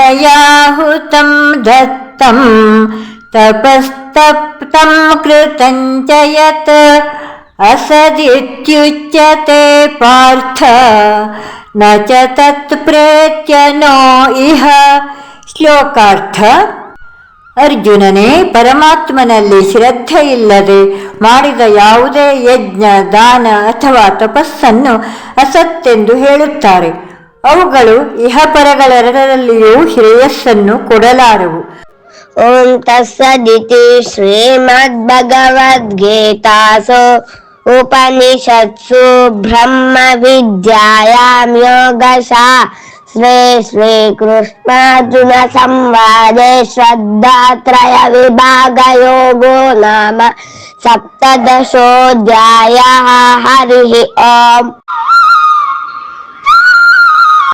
अश्रद्धयाहुतं दत्तं तपस्तप्तं कृतं च यत् असदित्युच्यते पार्थ न च तत्प्रेत्य नो इह ಶ್ಲೋಕಾರ್ಥ ಅರ್ಜುನನೇ ಪರಮಾತ್ಮನಲ್ಲಿ ಶ್ರದ್ಧೆ ಇಲ್ಲದೆ ಮಾಡಿದ ಯಾವುದೇ ಯಜ್ಞ ದಾನ ಅಥವಾ ತಪಸ್ಸನ್ನು ಅಸತ್ತೆಂದು ಹೇಳುತ್ತಾರೆ ಅವುಗಳು ಇಹಪರಗಳೆರಡರಲ್ಲಿಯೂ ಶ್ರೇಯಸ್ಸನ್ನು ಕೊಡಲಾರವು. ಓಂ ತಸ್ಸದಿತಿ ಶ್ರೀಮದ್ ಭಗವದ್ಗೀತಾಸು ಉಪನಿಷತ್ಸು ಬ್ರಹ್ಮ ವಿದ್ಯಾಯಾಂ ಯೋಗಶಾ ಶ್ರೀ ಶ್ರೀಕೃಷ್ಣಾರ್ಜುನ ಸಂವಾದೆ ಶ್ರದ್ಧಾತ್ರಯ ವಿಭಾಗ ಯೋಗೋ ನಾಮ ಸಪ್ತದಶೋಧ್ಯಾಯ. ಹರಿ ಓಂ.